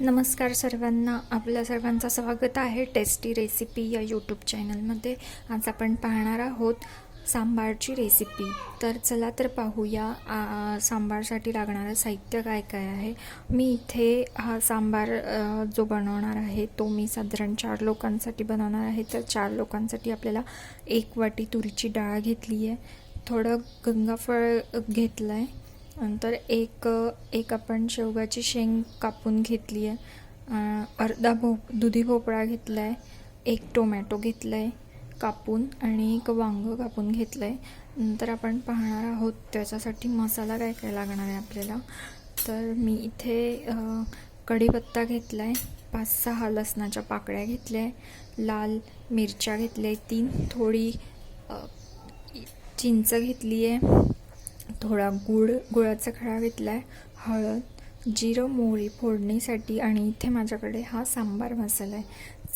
नमस्कार सर्वांना आपल्या सर्वांचं स्वागत आहे टेस्टी रेसिपी या यूट्यूब चॅनलमध्ये. आज आपण पाहणार आहोत सांबारची रेसिपी. तर चला तर पाहूया सांबारसाठी लागणारं साहित्य काय काय आहे. मी इथे हा सांबार जो बनवणार आहे तो मी साधारण चार लोकांसाठी बनवणार आहे. तर चार लोकांसाठी आपल्याला एक वाटी तुरीची डाळ घेतली आहे. थोडं गंगाफळ घेतलं आहे नंतर एक एक आपण शेवगाची शेंग कापून घेतली आहे अर्धा भोप दुधी भोपळा घेतला आहे एक टोमॅटो घेतला आहे कापून आणि एक वांगं कापून घेतलं आहे नंतर आपण पाहणार आहोत त्याच्यासाठी मसाला काय काय लागणार आहे आपल्याला. तर मी इथे कढीपत्ता घेतला आहे पाच सहा लसणाच्या पाकळ्या घेतल्या आहे लाल मिरच्या घेतल्या आहे तीन थोडी चिंच घेतली आहे थोडा गुळ गुळाचा खडा घेतला आहे हळद जिरं मोहरी फोडणीसाठी आणि इथे माझ्याकडे हा सांबार मसाला आहे.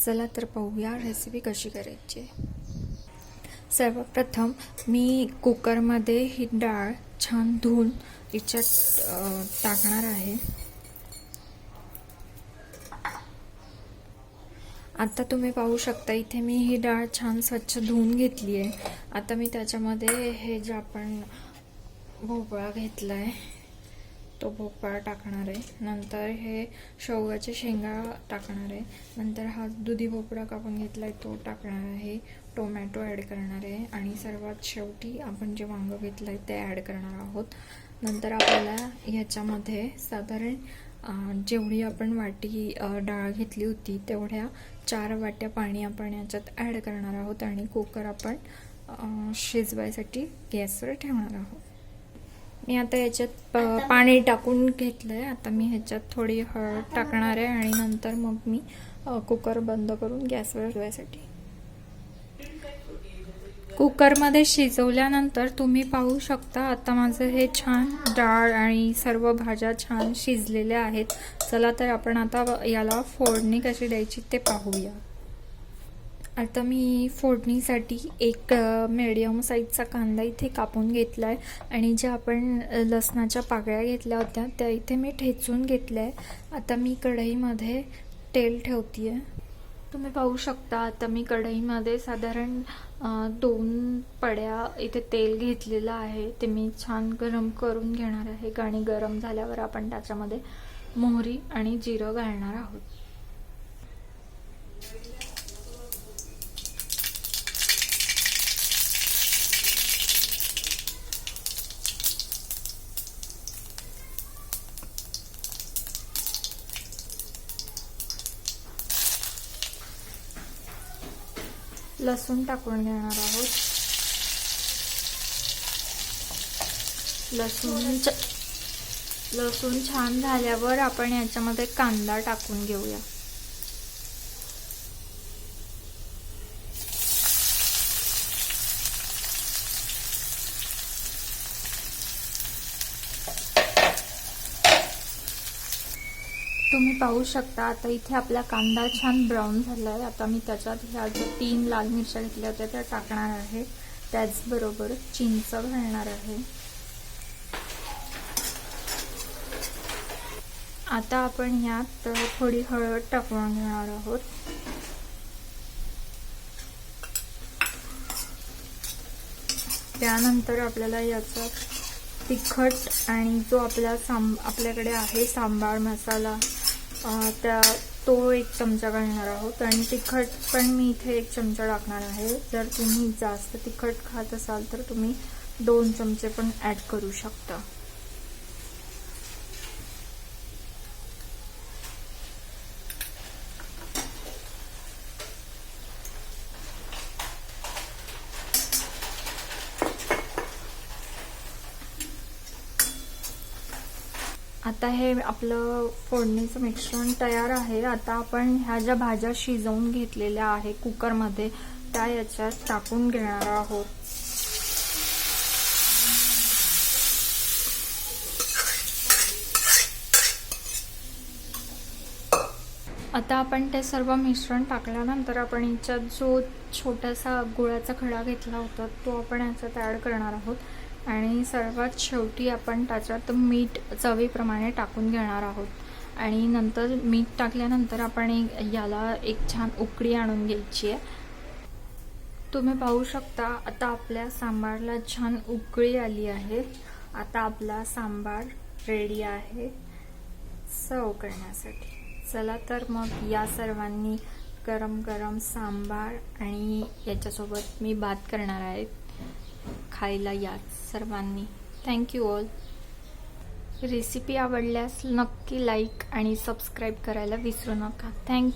चला तर पाहूया रेसिपी कशी करायची सर्वप्रथम मी कुकरमध्ये ही डाळ छान धुवून याच्यात टाकणार आहे. आता तुम्ही पाहू शकता इथे मी ही डाळ छान स्वच्छ धुवून घेतली आहे. आता मी त्याच्यामध्ये हे जे आपण भोपळा घेतला आहे तो भोपळा टाकणार आहे. नंतर हे शेवगाचे शेंगा टाकणार आहे. नंतर हा दुधी भोपळा कापून घेतला आहे तो टाकणार आहे. टोमॅटो ॲड करणार आहे. आणि सर्वात शेवटी आपण जे वांगं घेतलं आहे ते ॲड करणार आहोत. नंतर आपल्याला ह्याच्यामध्ये साधारण जेवढी आपण वाटी डाळ घेतली होती तेवढ्या चार वाट्या पाणी आपण याच्यात ॲड करणार आहोत. आणि कुकर आपण शिजवायसाठी गॅसवर ठेवणार आहोत. मी आता याच्यात पाणी टाकून घेतलंय. आता मी ह्याच्यात थोडी हळद टाकणार आहे आणि नंतर मग मी कुकर बंद करून गॅसवर ठेवायसाठी. कुकरमध्ये शिजवल्यानंतर तुम्ही पाहू शकता आता माझं हे छान डाळ आणि सर्व भाज्या छान शिजलेल्या आहेत. चला तर आपण आता याला फोडणी कशी द्यायची ते पाहूया. आता मी फोडणीसाठी एक मिडियम साईजचा कांदा इथे कापून घेतला आहे आणि ज्या आपण लसणाच्या पाकळ्या घेतल्या होत्या त्या इथे मी ठेचून घेतल्या आहे आता मी कढईमध्ये तेल ठेवते आहे तुम्ही पाहू शकता आता मी कढईमध्ये साधारण दोन पड्या इथे तेल घेतलेलं आहे. ते मी छान गरम करून घेणार आहे. आणि गरम झाल्यावर आपण त्याच्यामध्ये मोहरी आणि जिरं घालणार आहोत. लसूण टाकून घेणार आहोत. लसूण च- लसूण छान झाल्यावर आपण याच्यामध्ये कांदा टाकून घेऊया. तुम्ही पाहू शकता आता इथे आपला कांदा छान ब्राऊन झाला आहे आता मी त्याच्यात ह्या ज्या तीन लाल मिरच्या घेतल्या होत्या त्या टाकणार आहे. त्याचबरोबर चिंच घालणार आहे. आता आपण यात थोडी हळद टाकून घेणार आहोत. त्यानंतर आपल्याला याचा तिखट आणि जो आपला सांब आपल्याकडे आहे सांबार मसाला त्या तो एक चमचा घालणार आहोत आणि तिखट पण मी इथे एक चमचा टाकणार आहे. जर तुम्ही जास्त तिखट खात असाल तर तुम्ही दोन चमचे पण ॲड करू शकता. आता हे आपलं फोडणीचं मिश्रण तयार आहे. आता आपण ह्या ज्या भाज्या शिजवून घेतलेल्या आहे कुकरमध्ये त्या याच्यात टाकून घेणार आहोत. आता आपण ते सर्व मिश्रण टाकल्यानंतर आपण याच्यात जो छोटासा गुळाचा खडा घेतला होता तो आपण याच्यात ॲड करणार आहोत. आणि सर्वात शेवटी आपण त्याच्यात मीठ चवीप्रमाणे टाकून घेणार आहोत. आणि नंतर मीठ टाकल्यानंतर आपण एक याला एक छान उकळी आणून घ्यायची आहे. तुम्ही पाहू शकता आता आपल्या सांबारला छान उकळी आली आहे. आता आपला सांबार रेडी आहे. सर्व करण्यासाठी. चला तर मग या सर्वांनी गरम गरम सांबार आणि याच्यासोबत मी भात करणार आहे. खायला या सर्वांनी. थँक्यू ऑल रेसिपी आवडल्यास नक्की लाईक आणि सबस्क्राईब करायला विसरू नका. थँक्यू